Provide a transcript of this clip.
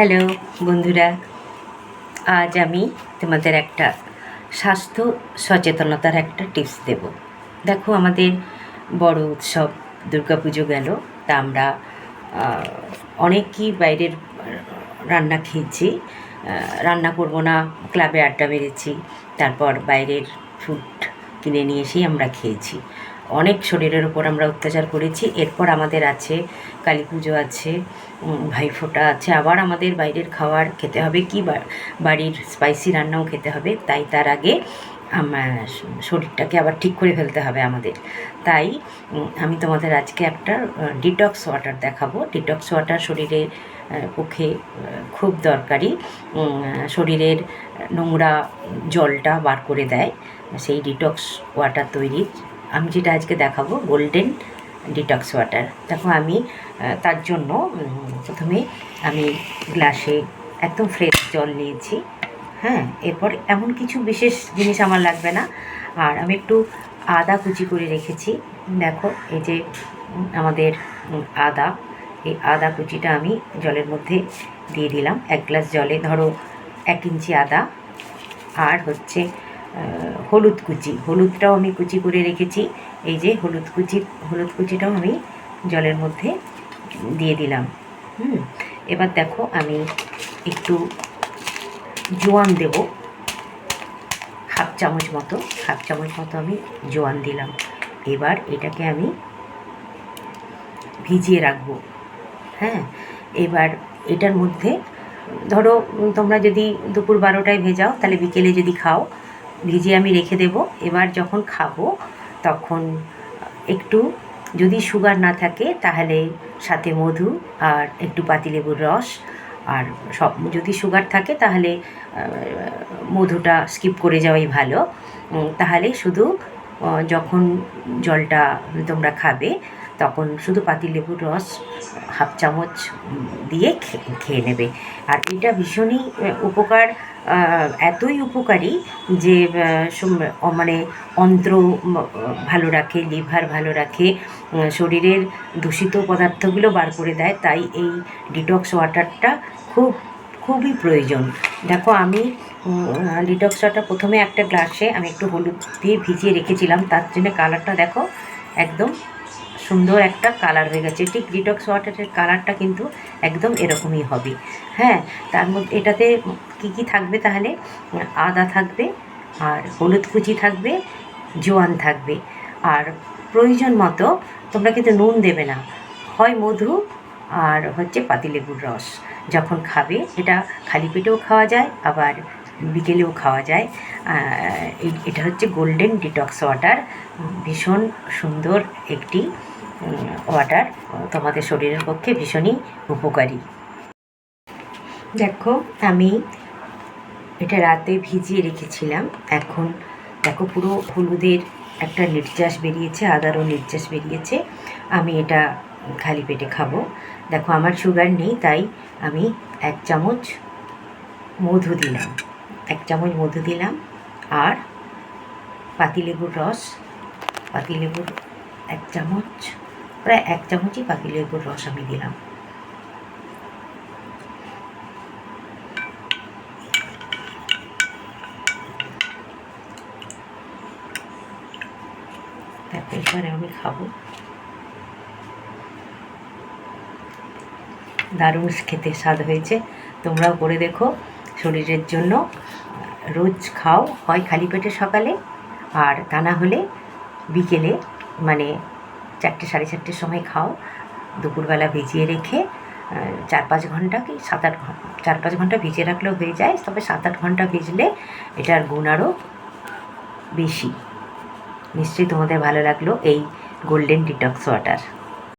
Hello, বন্ধুরা। আজ আমি তোমাদের একটা স্বাস্থ্য সচেতনতার একটা টিপস দেব। দেখো, আমাদের বড় উৎসব দুর্গাপুজো গেল, তা আমরা অনেকই বাইরের রান্না খেয়েছি। রান্না করব না, ক্লাবে আড্ডা মেরেছি, তারপর বাইরের ফুড কিনে নিয়ে এসেই আমরা খেয়েছি। অনেক শরীরের ওপর আমরা অত্যাচার করেছি। এরপর আমাদের আছে, কালী পুজো আছে ভাইফোঁটা আছে। আবার আমাদের বাইরের খাবার খেতে হবে, কি বাড়ির স্পাইসি রান্নাও খেতে হবে। তাই তার আগে আমার শরীরটাকে আবার ঠিক করে ফেলতে হবে আমাদের। তাই আমি তোমাদের আজকে একটা ডিটক্স ওয়াটার দেখাবো। ডিটক্স ওয়াটার শরীরের পক্ষে খুব দরকারি। শরীরের নোংরা জলটা বার করে দেয়। সেই ডিটক্স ওয়াটার তৈরি আমি যেটা আজকে দেখাবো গোল্ডেন ডিটক্স ওয়াটার দেখো আমি তার জন্য প্রথমে আমি গ্লাসে একদম ফ্রেশ জল নিয়েছি হ্যাঁ? এরপর এমন কিছু বিশেষ জিনিস আমার লাগবে না। আর আমি একটু আদা কুচি করে রেখেছি। দেখো, এই যে আমাদের আদা, এই আদা কুচিটা আমি জলের মধ্যে দিয়ে দিলাম। এক গ্লাস জলে, ধরো, এক ইঞ্চি আদা। আর হচ্ছে হলুদ কুচি, হলুদটাও আমি কুচি করে রেখেছি। এই যে হলুদ কুচি, হলুদ কুচিটাও আমি জলের মধ্যে দিয়ে দিলাম। হুম, এবার দেখো আমি একটু জোয়ান দেব। হাফ চামচ মতো, হাফ চামচ মতো আমি জোয়ান দিলাম। এবার এটাকে আমি ভিজিয়ে রাখব। হ্যাঁ এবার এটার মধ্যে ধরো তোমরা যদি দুপুর বারোটায় ভেজাও, তাহলে বিকেলে যদি খাও ভিজিয়ে আমি রেখে দেব। এবার যখন খাব, তখন একটু যদি সুগার না থাকে, তাহলে সাথে মধু আর একটু পাতিলেবুর রস। আর সব, যদি সুগার থাকে, তাহলে মধুটা স্কিপ করে যাওয়াই ভালো। তাহলে শুধু যখন জলটা তোমরা খাবে, তখন শুধু পাতিলেবুর রস হাফ চামচ দিয়ে খেয়ে নেবে। আর এটা ভীষণই উপকার এতই উপকারী যে মানে অন্ত্র ভালো রাখে, লিভার ভালো রাখে শরীরের দূষিত পদার্থগুলো বার করে দেয়, তাই এই ডিটক্স ওয়াটারটা খুব, খুবই প্রয়োজন। দেখো, আমি ডিটক্স ওয়াটার প্রথমে একটা গ্লাসে আমি একটু হলুদ দিয়ে ভিজিয়ে রেখেছিলাম, তার জন্য কালারটা দেখো, একদম সুন্দর একটা কালার হয়ে গেছে। ঠিক ডিটক্স ওয়াটারের কালারটা কিন্তু একদম এরকমই হবে। হ্যাঁ তার মধ্যে এটাতে কি কি থাকবে তাহলে? আদা থাকবে, আর হলুদ কুচি থাকবে, জোয়ান থাকবে। আর প্রয়োজন মতো তোমরা কিন্তু নুন দেবে না। হয় মধু, আর হচ্ছে পাতিলেবুর রস। যখন খাবে, এটা খালি পেটেও খাওয়া যায়, আবার বিকেলেও খাওয়া যায়। এটা হচ্ছে গোল্ডেন ডিটক্স ওয়াটার ভীষণ সুন্দর একটি ওয়াটার তোমাদের শরীরের পক্ষে ভীষণই উপকারী। দেখো, আমি এটা রাতে ভিজিয়ে রেখেছিলাম। এখন দেখো, পুরো হলুদের একটা নির্যাস বেরিয়েছে, আদারও নির্যাস বেরিয়েছে। আমি এটা খালি পেটে খাব। দেখো, আমার সুগার নেই, তাই আমি এক চামচ মধু দিলাম। এক চামচ মধু দিলাম আর পাতিলেবুর রস। পাতিলেবুর এক চামচ, প্রায় এক চামচই পাতিলেবুর রস আমি দিলাম। তারপর এবারে আমি খাব। দারুণ খেতে স্বাদ হয়েছে, তোমরাও করে দেখো। শরীরের জন্য রোজ খাও, হয় খালি পেটে সকালে, আর তা না হলে বিকেলে মানে চারটে, সাড়ে চারটের সময় খাও। দুপুরবেলা ভিজিয়ে রেখে চার পাঁচ ঘণ্টা কি সাত আট ঘণ্টা চার পাঁচ ঘণ্টা ভিজিয়ে রাখলেও হয়ে যায়, তবে সাত আট ঘণ্টা ভিজলে এটার গুণ আরও বেশি। নিশ্চয়ই তোমাদের ভালো লাগল এই গোল্ডেন ডিটক্স ওয়াটার